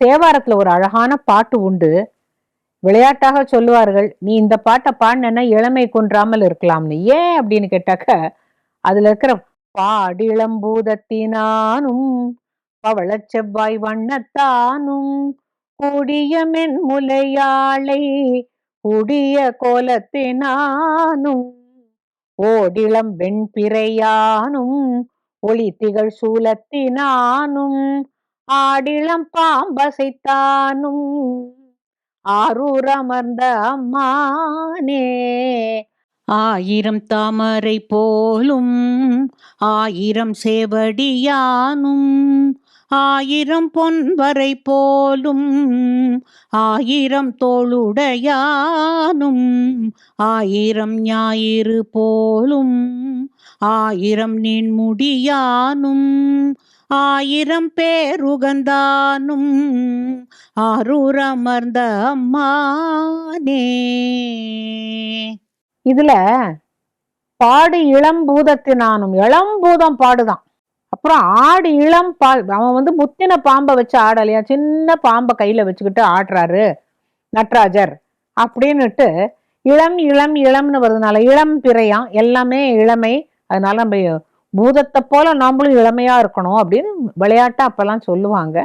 தேவாரத்துல ஒரு அழகான பாட்டு உண்டு. விளையாட்டாக சொல்லுவார்கள் நீ இந்த பாட்டை பாடினா இளமை குன்றாமல் இருக்கலாம்னு ஏன்? அப்படின்னு கேட்டாக்க அதுல இருக்கிற பாடிளம்பூதத்தினானும் பவளச் செவ்வாய் வண்ணத்தானும் கூடிய மென்முலையாளை கூடிய கோலத்தினானும் ஓடிளம் வெண்பிறையானும் ஒளி திகழ் சூலத்தினானும் ஆடிளம் பாம்பசைத்தானும் ஆரூர் அமர்ந்த அம்மானே. ஆயிரம் தாமரை போலும் ஆயிரம் சேவடியானும் ஆயிரம் பொன்வரை போலும் ஆயிரம் தோளுடையானும் ஆயிரம் ஞாயிறு போலும் ஆயிரம் நீண்முடியானும் ஆயிரம் பேருகந்தானும் ஆரூர் அமர்ந்த அம்மானே. இதுல பாடு இளம்பூதத்தினானும் இளம்பூதம் பாடுதான். அப்புறம் ஆடு இளம் பால் அவன் வந்து முத்தின பாம்பை வச்சு ஆடலையா? சின்ன பாம்பை கையில வச்சுக்கிட்டு ஆடுறாரு நட்ராஜர். அப்படின்னுட்டு இளம் இளம் இளம்னு வருதுனால இளம் பிறையாம் எல்லாமே இளமை அதனால நம்ம பூதத்தை போல நாமளும் இளமையா இருக்கணும் அப்படின்னு விளையாட்டா அப்பெல்லாம் சொல்லுவாங்க.